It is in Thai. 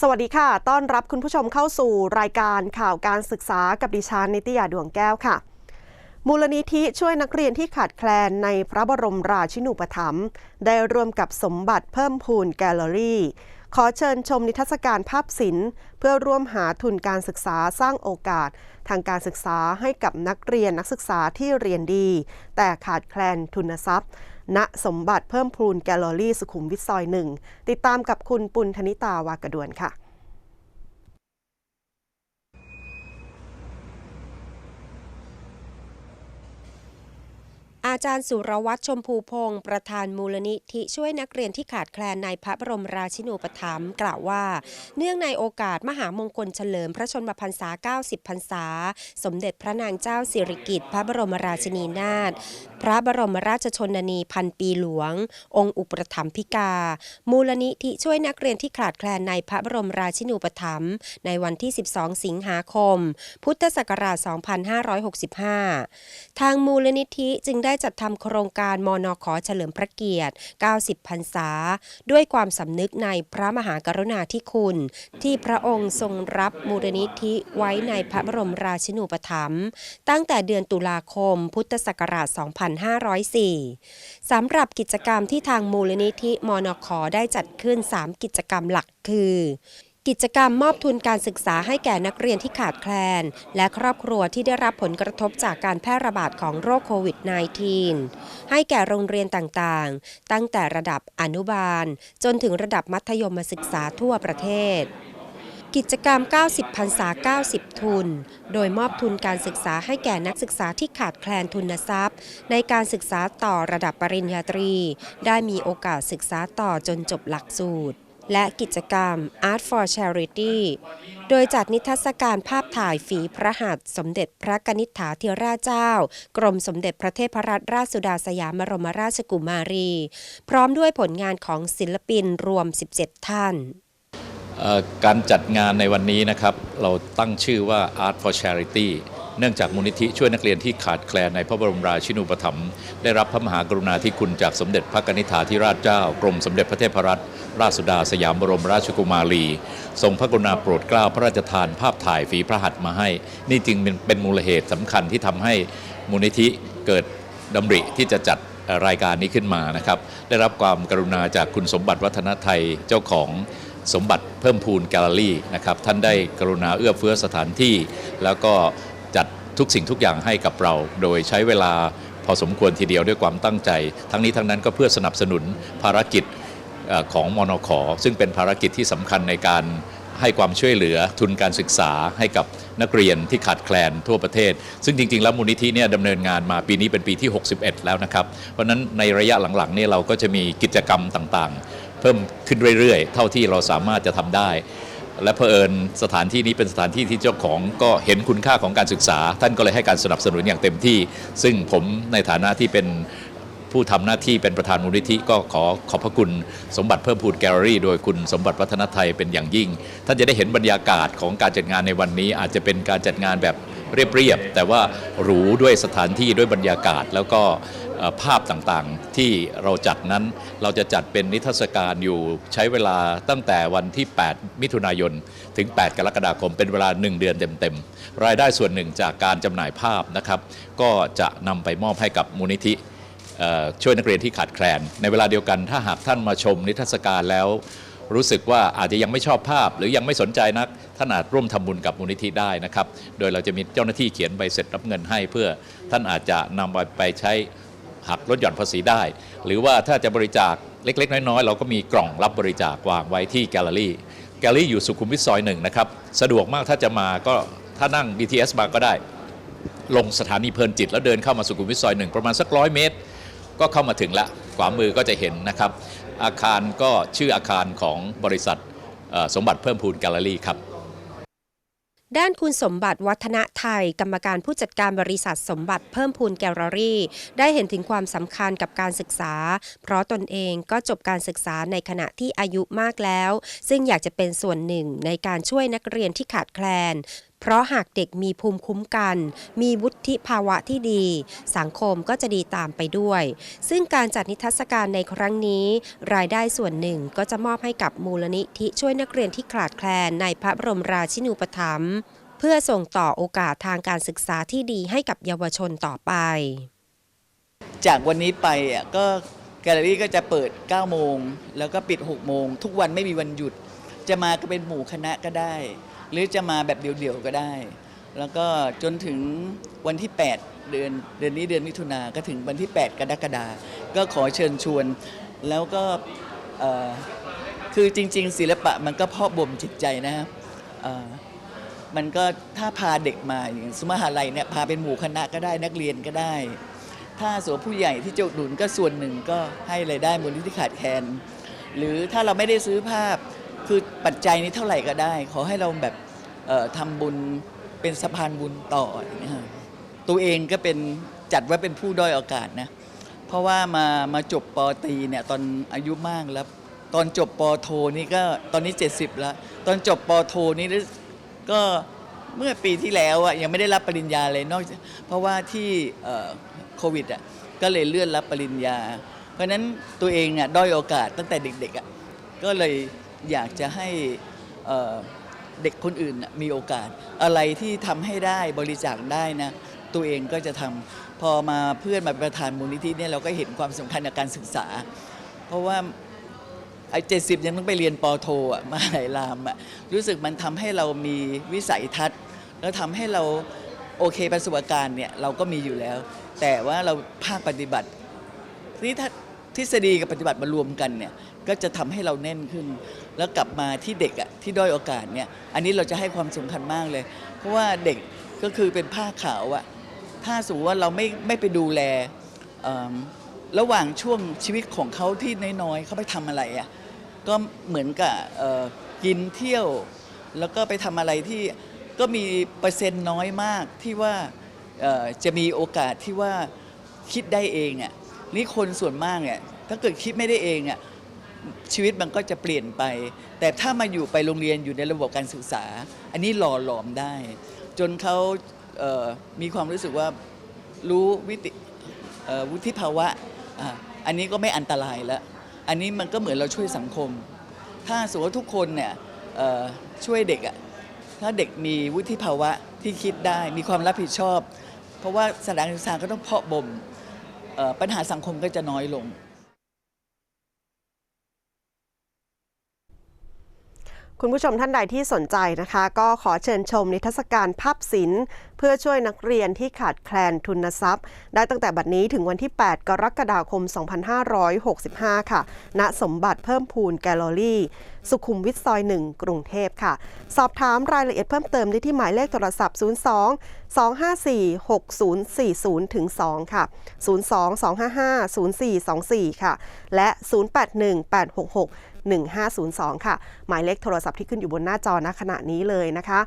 สวัสดีค่ะ ต้อนรับคุณผู้ชมเข้าสู่รายการข่าวการศึกษากับดิฉันนิตยาดวงแก้วค่ะ มูลนิธิช่วยนักเรียนที่ขาดแคลนในพระบรมราชินูปถัมภ์ได้ร่วมกับสมบัติเพิ่มพูนแกลเลอรี่ ขอเชิญชมนิทรรศการภาพศิลป์ เพื่อร่วมหาทุนการศึกษาสร้างโอกาส ทางการศึกษาให้กับนักเรียนนักศึกษาที่เรียนดี แต่ขาดแคลนทุนทรัพย์ ณสมบัติเพิ่มพูนแกลลอรี่สุขุมวิทซอยหนึ่งติดตามกับคุณปุณธนิตาวากระดวนค่ะ อาจารย์สุรวัตรชมพูพงศ์ประธานมูลนิธิช่วยนักเรียนที่ขาดแคลนในพระบรมราชินูปถัมภ์กล่าวว่า เนื่องในโอกาสมหามงคลเฉลิมพระชนมพรรษา 90 พรรษา สมเด็จพระนางเจ้าสิริกิติ์พระบรมราชินีนาถพระบรมราชชนนีพันปีหลวง องค์อุปถัมภิกา มูลนิธิช่วยนักเรียนที่ขาดแคลนในพระบรมราชินูปถัมภ์ในวันที่ 12 สิงหาคม พุทธศักราช 2565 ทางมูลนิธิจึงได้จัดทำโครงการมนขเฉลิมพระเกียรติ 90 พรรษา ด้วยความสำนึกในพระมหากรุณาธิคุณ ที่พระองค์ทรงรับมูลนิธิไว้ในพระบรมราชินูปถัมภ์ตั้งแต่เดือนตุลาคม พุทธศักราช 2504 สำหรับกิจกรรมที่ทางมูลนิธิมนขได้จัดขึ้น 3 กิจกรรมหลักคือ กิจกรรมมอบทุนการศึกษาให้แก่นักเรียนที่ขาดแคลน และครอบครัวที่ได้รับผลกระทบจากการแพร่ระบาดของโรคโควิด -19 ให้แก่โรงเรียนต่างๆ ตั้งแต่ระดับอนุบาล จนถึงระดับมัธยมศึกษาทั่วประเทศกิจกรรม 90พรรษา 90 ทุน โดยมอบทุนการศึกษาให้แก่นักศึกษาที่ขาดแคลนทุนทรัพย์ ในการศึกษาต่อระดับปริญญาตรี ได้มีโอกาสศึกษาต่อจนจบหลักสูตร และกิจกรรม Art for Charity โดยจัดนิทรรศการภาพถ่ายฝีพระหัตถ์สมเด็จพระกนิษฐาธิราชเจ้า กรมสมเด็จพระเทพรัตนราชสุดาสยามบรมราชกุมารี พร้อมด้วยผลงานของศิลปินรวม 17 ท่านเอ่อการจัดงานในวันนี้นะครับ เราตั้งชื่อว่า Art for Charity เนื่องจากมูลนิธิช่วยนักเรียนที่ขาดแคลนในพระบรมราชินูปถัมภ์ได้รับพระมหากรุณาธิคุณจากสมเด็จพระกนิษฐาธิราชเจ้ากรมสมเด็จพระเทพรัตนราชสุดาสยามบรมราชกุมารี ทรงพระกรุณาโปรดเกล้าพระราชทานภาพถ่ายฝีพระหัตถ์มาให้ นี่จึงเป็นเป็นมูลเหตุสำคัญที่ทำให้มูลนิธิเกิดดำริที่จะจัดรายการนี้ขึ้นมานะครับ ได้รับความกรุณาจากคุณสมบัติวัฒนไทยเจ้าของสมบัติเพิ่มพูนแกลเลอรี่นะครับท่านได้กรุณาเอื้อเฟื้อสถานที่ แล้วก็ จัดทุกสิ่งทุกอย่างให้กับเรา โดยใช้เวลาพอสมควรทีเดียวด้วยความตั้งใจ ทั้งนี้ทั้งนั้นก็เพื่อสนับสนุนภารกิจของมนขซึ่งเป็นภารกิจที่สำคัญในการให้ความช่วยเหลือทุนการศึกษาให้กับนักเรียนที่ขาดแคลนทั่วประเทศ ซึ่งจริง ๆ แล้วมูลนิธิเนี่ยดำเนินงานมาปีนี้เป็นปีที่ 61 แล้วนะครับ เพราะฉะนั้นในระยะหลังๆเนี่ยเราก็จะมีกิจกรรมต่างๆ เพิ่มขึ้นเรื่อยๆ เท่าที่เราสามารถจะทำได้ และเผอิญสถานที่นี้เป็นสถานที่ที่เจ้าของก็เห็นคุณค่าของการศึกษา ท่านก็เลยให้การสนับสนุนอย่างเต็มที่ ซึ่งผมในฐานะที่เป็นผู้ทำหน้าที่เป็นประธานมูลนิธิก็ขอขอบพระคุณสมบัติเพิ่มพูนแกลเลอรี่ โดยคุณสมบัติวัฒนไทยเป็นอย่างยิ่ง ท่านจะได้เห็นบรรยากาศของการจัดงานในวันนี้ อาจจะเป็นการจัดงานแบบเรียบๆแต่ว่าหรูด้วยสถานที่ด้วยบรรยากาศแล้วก็ ภาพต่างๆที่เราจัดนั้นเราจะจัดเป็นนิทรรศการอยู่ใช้เวลาตั้งแต่วันที่ 8 มิถุนายน ถึง 8 กรกฎาคมเป็นเวลา 1 เดือนเต็มๆ รายได้ส่วนหนึ่งจากการจำหน่ายภาพนะครับ ก็จะนำไปมอบให้กับมูลนิธิช่วยนักเรียนที่ขาดแคลน ในเวลาเดียวกันถ้าหากท่านมาชมนิทรรศการแล้ว รู้สึกว่าอาจจะยังไม่ชอบภาพ หรือยังไม่สนใจนักท่านอาจร่วมทำบุญกับมูลนิธิได้นะครับ โดยเราจะมีเจ้าหน้าที่เขียนใบเสร็จรับเงินให้เพื่อท่านอาจจะนำไปใช้ หักลดหย่อนภาษีได้ หรือว่าถ้าจะบริจาคเล็ก ๆ น้อย ๆ เราก็มีกล่องรับบริจาควางไว้ที่แกลเลอรี่แกลเลอรี่อยู่สุขุมวิทซอยหนึ่งนะครับ สะดวกมากถ้าจะมาก็ถ้านั่ง BTS มาก็ได้ ลงสถานีเพลินจิต แล้วเดินเข้ามาสุขุมวิทซอยหนึ่งประมาณสักร้อยเมตร ก็เข้ามาถึงละขวามือก็จะเห็นนะครับ อาคารก็ชื่ออาคารของบริษัทสมบัติเพิ่มพูนแกลเลอรี่ครับ ด้านคุณสมบัติวัฒนไทย กรรมการผู้จัดการบริษัทสมบัติเพิ่มพูนแกลเลอรี่ ได้เห็นถึงความสำคัญกับการศึกษา เพราะตนเองก็จบการศึกษาในขณะที่อายุมากแล้ว ซึ่งอยากจะเป็นส่วนหนึ่งในการช่วยนักเรียนที่ขาดแคลน เพราะหากเด็กมีภูมิคุ้มกัน มีวุฒิภาวะที่ดี สังคมก็จะดีตามไปด้วย ซึ่งการจัดนิทรรศการในครั้งนี้ รายได้ส่วนหนึ่งก็จะมอบให้กับมูลนิธิช่วยนักเรียนที่ขาดแคลนในพระบรมราชินูปถัมภ์เพื่อส่งต่อโอกาสทางการศึกษาที่ดีให้กับเยาวชนต่อไป จากวันนี้ไปอะก็แกลเลอรี่ก็จะเปิด 9 โมง แล้วก็ปิด 6 โมง ทุกวันไม่มีวันหยุด จะมาก็เป็นหมู่คณะก็ได้ หรือจะมาแบบเดี่ยวๆก็ได้ แล้วก็จนถึงวันที่ 8 เดือนเดือนนี้เดือนมิถุนาก็ถึงวันที่ 8 กรกฎาก็ขอเชิญชวน แล้วก็คือจริง ๆ ศิลปะมันก็เพาะบ่มจิตใจนะครับมันก็ถ้าพาเด็กมาอย่างสมหาลัยเนี่ยพาเป็นหมู่คณะก็ได้นักเรียนก็ได้ ถ้าส่วนผู้ใหญ่ที่จะอุดหนุนก็ส่วนหนึ่งก็ให้รายได้มูลนิธิขาดแคลนหรือถ้าเราไม่ได้ซื้อภาพคือปัจจัยนี้เท่าไหร่ก็ได้ ขอให้เราแบบ ทำบุญเป็นสะพานบุญต่ออย่างนี้ครับตัวเองก็เป็นจัดไว้เป็นผู้ด้อยโอกาสนะ เพราะว่ามามาจบปอตรีเนี่ยตอนอายุมากแล้ว ตอนจบปอโทนี่ก็ตอนนี้ 70 แล้ว ตอนจบปอโทนี่ก็เมื่อปีที่แล้วอะยังไม่ได้รับปริญญาเลยนอกจากเพราะว่าที่โควิดอะก็เลยเลื่อนรับปริญญา เพราะฉะนั้นตัวเองอะด้อยโอกาสตั้งแต่เด็กๆอะก็เลยอยากจะให้ เด็กคนอื่นมีโอกาส อะไรที่ทำให้ได้บริจาคได้นะตัวเองก็จะทำพอมาเพื่อนมาประธานมูลนิธิเนี่ยเราก็เห็นความสำคัญในการศึกษา เพราะว่าไอ้เจ็ดสิบยังต้องไปเรียนปอโทอะมหาลัยรามอะรู้สึกมันทำให้เรามีวิสัยทัศน์ แล้วทำให้เราโอเคประสบการณ์เนี่ยเราก็มีอยู่แล้ว แต่ว่าเราภาคปฏิบัตินี่ถ้า ทฤษฎีกับปฏิบัติมารวมกันเนี่ยก็จะทำให้เราแน่นขึ้น แล้วกลับมาที่เด็กอะที่ด้อยโอกาสเนี่ยอันนี้เราจะให้ความสำคัญมากเลย เพราะว่าเด็กก็คือเป็นผ้าขาวอะถ้าสมมติว่าเราไม่ไม่ไปดูแลระหว่างช่วงชีวิตของเขาที่น้อยๆเขาไปทำอะไรอะก็เหมือนกับกินเที่ยว แล้วก็ไปทำอะไรที่ก็มีเปอร์เซ็นต์น้อยมากที่ว่าจะมีโอกาสที่ว่าคิดได้เองอะ นี่คนส่วนมากเนี่ยถ้าเกิดคิดไม่ได้เองอะชีวิตมันก็จะเปลี่ยนไป แต่ถ้ามาอยู่ไปโรงเรียนอยู่ในระบบการศึกษา อันนี้หล่อหลอมได้ จนเขาเมีความรู้สึกว่ารู้วิติวุฒิภาวะอ,ะอันนี้ก็ไม่อันตรายแล้ว อันนี้มันก็เหมือนเราช่วยสังคม ถ้าสมมติว่าทุกคนเนี่ยช่วยเด็กอะถ้าเด็กมีวุฒิภาวะที่คิดได้มีความรับผิดชอบ เพราะว่าสถานศึกษาก็ต้องเพาะบ่ม ปัญหาสังคมก็จะน้อยลง คุณผู้ชมท่านใดที่สนใจนะคะ ก็ขอเชิญชมนิทรรศการภาพศิลป์ เพื่อช่วยนักเรียนที่ขาดแคลนทุนทรัพย์ ได้ตั้งแต่บัดนี้ถึงวันที่ 8 กรกฎาคม 2565 ค่ะ ณสมบัติเพิ่มพูนแกลเลอรี่ สุขุมวิทซอย 1 กรุงเทพค่ะ สอบถามรายละเอียดเพิ่มเติมได้ที่หมายเลขโทรศัพท์ 02 254 6040ถึง2ค่ะ 02 255 0424 ค่ะ และ 081 866 1502 ค่ะ หมายเลขโทรศัพท์ที่ขึ้นอยู่บนหน้าจอณขณะนี้เลยนะคะ